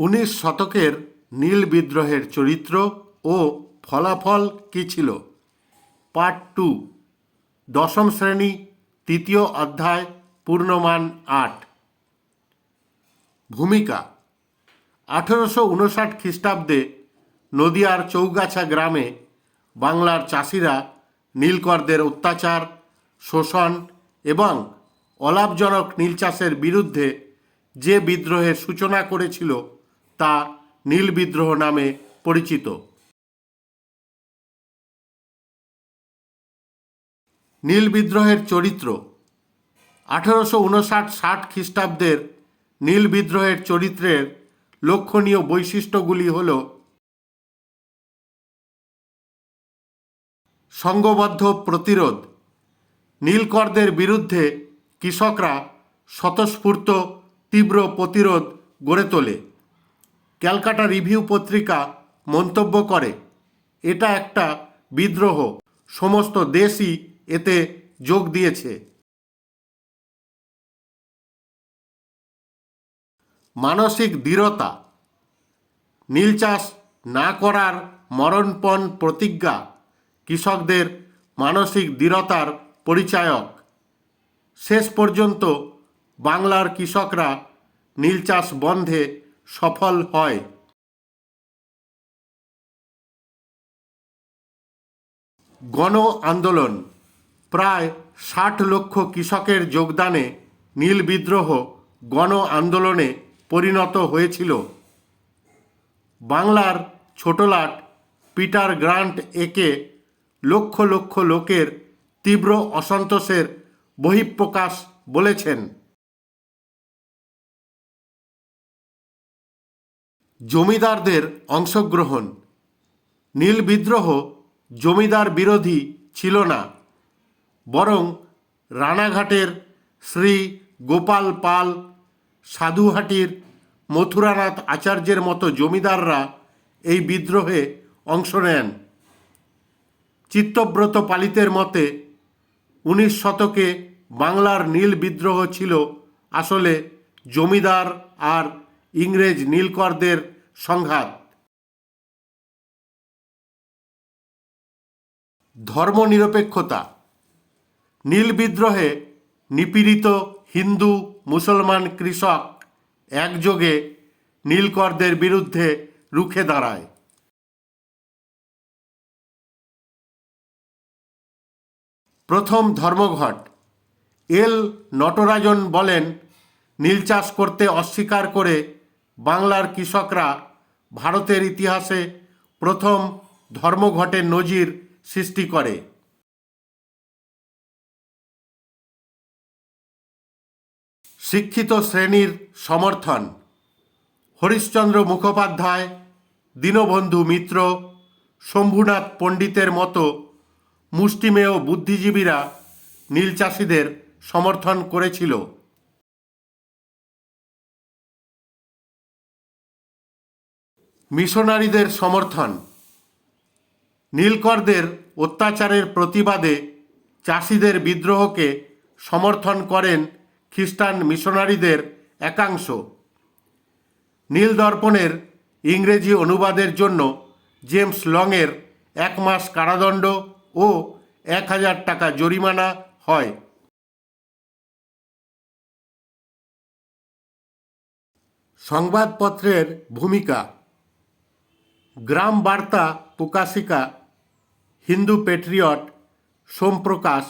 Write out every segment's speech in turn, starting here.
উনিশ শতকের নীল বিদ্রোহের চরিত্র ও ফলাফল কী ছিল? পার্ট টু, দশম শ্রেণি, তৃতীয় অধ্যায়, পূর্ণমান আট। ভূমিকা, আঠেরোশো উনষাট খ্রিস্টাব্দে নদিয়ার চৌগাছা গ্রামে বাংলার চাষিরা নীলকরদের অত্যাচার, শোষণ এবং অলাভজনক নীল চাষের বিরুদ্ধে যে বিদ্রোহের সূচনা করেছিল তা নীল বিদ্রোহ নামে পরিচিত। নীল বিদ্রোহের চরিত্র। আঠেরোশো উনষাট ষাট খ্রিস্টাব্দের নীল বিদ্রোহের চরিত্রের লক্ষণীয় বৈশিষ্ট্যগুলি হল সংঘবদ্ধ প্রতিরোধ। নীলকরদের বিরুদ্ধে কৃষকরা স্বতঃস্ফূর্ত তীব্র প্রতিরোধ গড়ে তোলে। ক্যালকাটা রিভিউ পত্রিকা মন্তব্য করে, এটা একটা বিদ্রোহ। সমস্ত দেশই এতে যোগ দিয়েছে। মানসিক দৃঢ়তা। নীল চাষ না করার মরণপণ প্রতিজ্ঞা কৃষকদের মানসিক দৃঢ়তার পরিচায়ক। শেষ পর্যন্ত বাংলার কৃষকরা নীল চাষ বন্ধে সফল হয়। গণ আন্দোলন। প্রায় ষাট লক্ষ কৃষকের যোগদানে নীল বিদ্রোহ গণ আন্দোলনে পরিণত হয়েছিল। বাংলার ছোটলাট পিটার গ্রান্ট একে লক্ষ লক্ষ লোকের তীব্র অসন্তোষের বহিঃপ্রকাশ বলেছেন। জমিদারদের অংশগ্রহণ। নীল বিদ্রোহ জমিদার বিরোধী ছিল না, বরং রানাঘাটের শ্রী গোপাল পাল, সাধুহাটির মথুরানাথ আচার্যের মতো জমিদাররা এই বিদ্রোহে অংশ নেন। চিত্তব্রত পালিতের মতে উনিশ শতকে বাংলার নীল বিদ্রোহ ছিল আসলে জমিদার আর ইংরেজ নীলকরদের সংঘাত। ধর্মনিরপেক্ষতা। নীল বিদ্রোহে নিপীড়িত হিন্দু, মুসলমান কৃষক একযোগে নীলকরদের বিরুদ্ধে রুখে দাঁড়ায়। প্রথম ধর্মঘট। এল নটরাজন বলেন, নীল চাষ করতে অস্বীকার করে বাংলার কৃষকরা ভারতের ইতিহাসে প্রথম ধর্মঘটের নজির সৃষ্টি করে। শিক্ষিত শ্রেণির সমর্থন। হরিশ্চন্দ্র মুখোপাধ্যায়, দীনবন্ধু মিত্র, শম্ভুনাথ পণ্ডিতের মতো মুষ্টিমেয় বুদ্ধিজীবীরা নীল চাষিদের সমর্থন করেছিল। মিশনারিদের সমর্থন। নীলকরদের অত্যাচারের প্রতিবাদে চাষিদের বিদ্রোহকে সমর্থন করেন খ্রিস্টান মিশনারিদের একাংশ। নীল দর্পণের ইংরেজি অনুবাদের জন্য জেমস লংয়ের এক মাস কারাদণ্ড ও এক হাজার টাকা জরিমানা হয়। সংবাদপত্রের ভূমিকা গ্রাম বার্তা প্রকাশিকা, হিন্দু পেট্রিয়ট সোমপ্রকাশ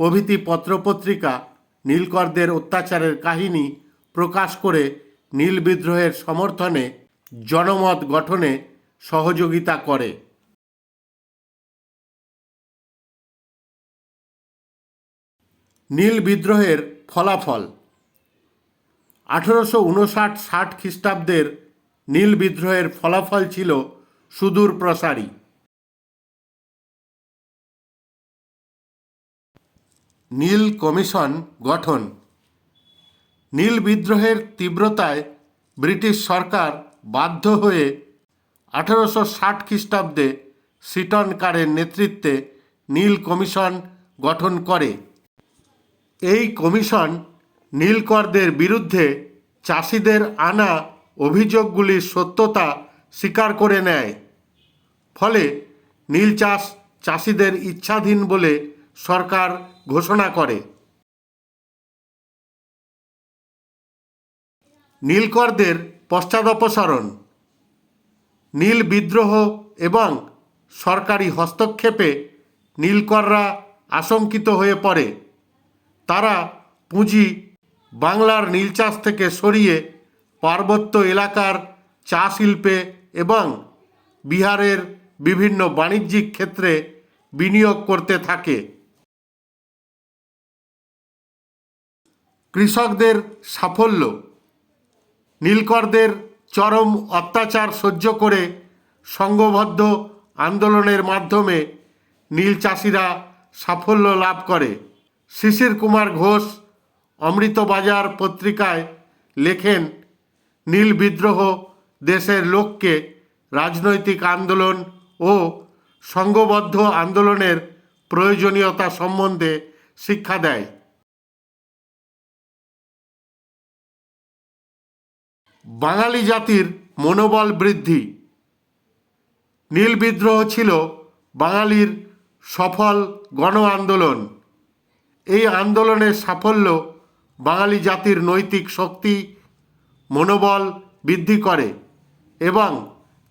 প্রভৃতি পত্রপত্রিকা, নীলকরদের অত্যাচারের কাহিনী প্রকাশ করে নীল বিদ্রোহের সমর্থনে জনমত গঠনে সহযোগিতা করে। নীল বিদ্রোহের ফলাফল। আঠেরোশো উনষাট ষাট খ্রিস্টাব্দের নীল বিদ্রোহের ফলাফল ছিল সুদূর প্রসারী। নীল কমিশন গঠন। নীল বিদ্রোহের তীব্রতায় ব্রিটিশ সরকার বাধ্য হয়ে আঠেরোশো ষাট খ্রিস্টাব্দে সিটন কারের নেতৃত্বে নীল কমিশন গঠন করে। এই কমিশন নীলকরদের বিরুদ্ধে চাষিদের আনা অভিযোগগুলির সত্যতা স্বীকার করে নেয়। ফলে নীল চাষ চাষিদের ইচ্ছাধীন বলে সরকার ঘোষণা করে। নীলকরদের পশ্চাদপসরণ। নীল বিদ্রোহ এবং সরকারি হস্তক্ষেপে নীলকররা আশঙ্কিত হয়ে পড়ে। তারা পুঁজি বাংলার নীল চাষ থেকে সরিয়ে পার্বত্য এলাকার চা শিল্পে এবং বিহারের বিভিন্ন বাণিজ্যিক ক্ষেত্রে বিনিয়োগ করতে থাকে। কৃষকদের সাফল্য। নীলকরদের চরম অত্যাচার সহ্য করে সংঘবদ্ধ আন্দোলনের মাধ্যমে নীল চাষিরা সাফল্য লাভ করে। শিশির কুমার ঘোষ অমৃতবাজার পত্রিকায় লেখেন নীল বিদ্রোহ দেশের লোককে রাজনৈতিক আন্দোলন ও সংঘবদ্ধ আন্দোলনের প্রয়োজনীয়তা সম্বন্ধে শিক্ষা দেয়। বাঙালি জাতির মনোবল বৃদ্ধি। নীল বিদ্রোহ ছিল বাঙালির সফল গণ আন্দোলন এই আন্দোলনের সাফল্য বাঙালি জাতির নৈতিক শক্তি মনোবল বৃদ্ধি করে এবং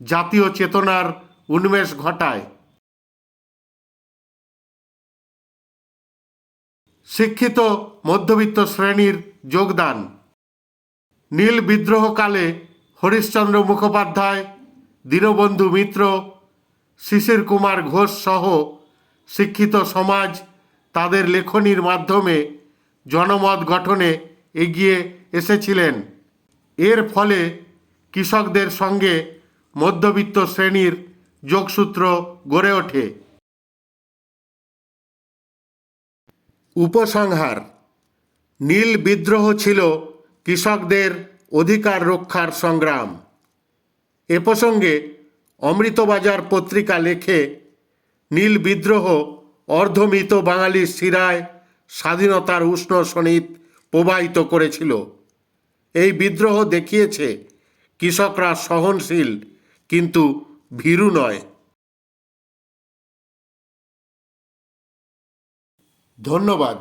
জাতীয় চেতনার উন্মেষ ঘটায়। শিক্ষিত মধ্যবিত্ত শ্রেণির যোগদান। নীল বিদ্রোহকালে হরিশ্চন্দ্র মুখোপাধ্যায়, দীনবন্ধু মিত্র, শিশির কুমার ঘোষ সহ শিক্ষিত সমাজ তাদের লেখনীর মাধ্যমে জনমত গঠনে এগিয়ে এসেছিলেন। এর ফলে কৃষকদের সঙ্গে মধ্যবিত্ত শ্রেণির যোগসূত্র গড়ে ওঠে। উপসংহার, নীল বিদ্রোহ ছিল কৃষকদের অধিকার রক্ষার সংগ্রাম। এ প্রসঙ্গে অমৃতবাজার পত্রিকা লেখে, নীল বিদ্রোহ অর্ধমৃত বাঙালির শিরায় স্বাধীনতার উষ্ণ সনিত প্রবাহিত করেছিল। বিদ্রোহ দেখিয়েছে কৃষকরা সহনশীল কিন্তু ভীরু নয়। ধন্যবাদ।